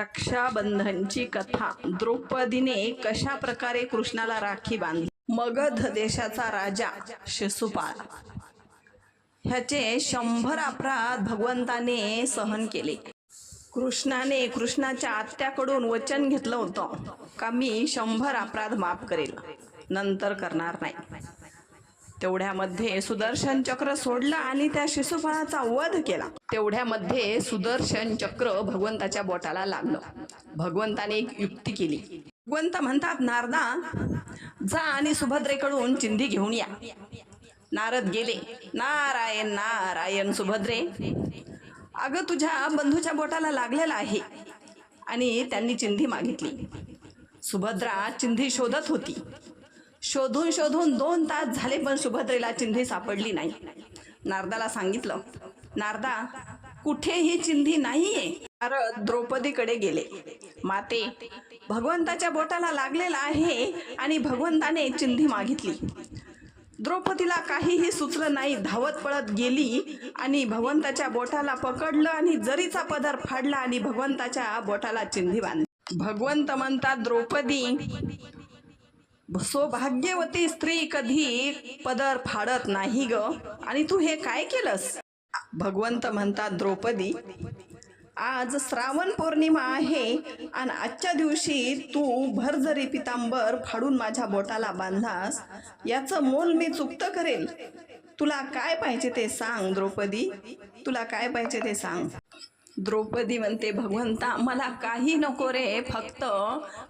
रक्षाबंधनची कथा. द्रौपदीने कशा प्रकारे कृष्णाला राखी बांधली? मगध देशाचा राजा शिशुपाल. ह्याचे शंभर अपराध भगवंताने सहन केले. कृष्णाने कृष्णाच्या आत्याकडून वचन घेतलं होतं. का मी शंभर अपराध माफ करेल? नंतर करणार नाही. तेवढ्यामध्ये सुदर्शन चक्र सोडलं आणि त्या शिशुफळाचा वध केला. तेवढ्यामध्ये सुदर्शन चक्र भगवंताच्या बोटाला लागलं. भगवंताने एक युक्ती केली. भगवंत म्हणतात नारदा जा आणि सुभद्रेकडून चिंधी घेऊन या. नारद गेले. नारायण नारायण सुभद्रे अगं तुझ्या बंधूच्या बोटाला लागलेला आहे. आणि त्यांनी चिंधी मागितली. सुभद्रा चिंधी शोधत होती. शोधून शोधून दोन तास झाले पण सुभद्रेला चिंधी सापडली नाही. नारदाला सांगितलं नारदा कुठेही चिंधी नाहीये. नारद द्रौपदीकडे गेले. माते भगवंताच्या बोटाला लागलेला आहे आणि भगवंताने चिंधी मागितली. द्रौपदीला काहीही सुचलं नाही धावत पळत गेली आणि भगवंताच्या बोटाला पकडलं आणि जरीचा पदर फाडला आणि भगवंताच्या बोटाला चिंधी बांधली. भगवंत म्हणतात द्रौपदी सौभाग्यवती स्त्री कधी पदर फाडत नाही ग. आणि तू हे काय केलंस? भगवंत म्हणतात द्रौपदी आज श्रावण पौर्णिमा आहे आणि आजच्या दिवशी तू भरजरी पितांबर फाडून माझ्या बोटाला बांधलास याचं मोल मी चुकतं करेल. तुला काय पाहिजे ते सांग द्रौपदी. तुला काय पाहिजे ते सांग. द्रौपदी म्हणते भगवंता मला काही नको रे फक्त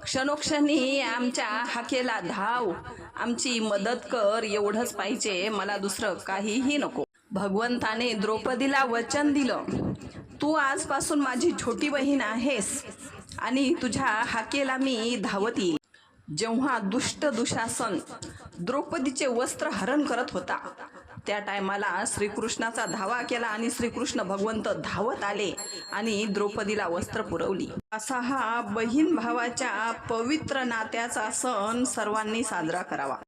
क्षणोक्षणी आमच्या हाकेला धाव. आमची मदत कर एवढंच पाहिजे मला दुसरं काहीही नको. भगवंताने द्रौपदीला वचन दिलं तू आजपासून माझी छोटी बहीण आहेस आणि तुझ्या हाकेला मी धावत. येईल जेव्हा दुष्ट दुशासन द्रौपदीचे वस्त्र हरण करत होता त्या टायमाला श्रीकृष्णाचा धावा केला आणि श्रीकृष्ण भगवंत धावत आले आणि द्रौपदीला वस्त्र पुरवली. असा हा बहीण भावाच्या पवित्र नात्याचा सण सर्वांनी साजरा करावा.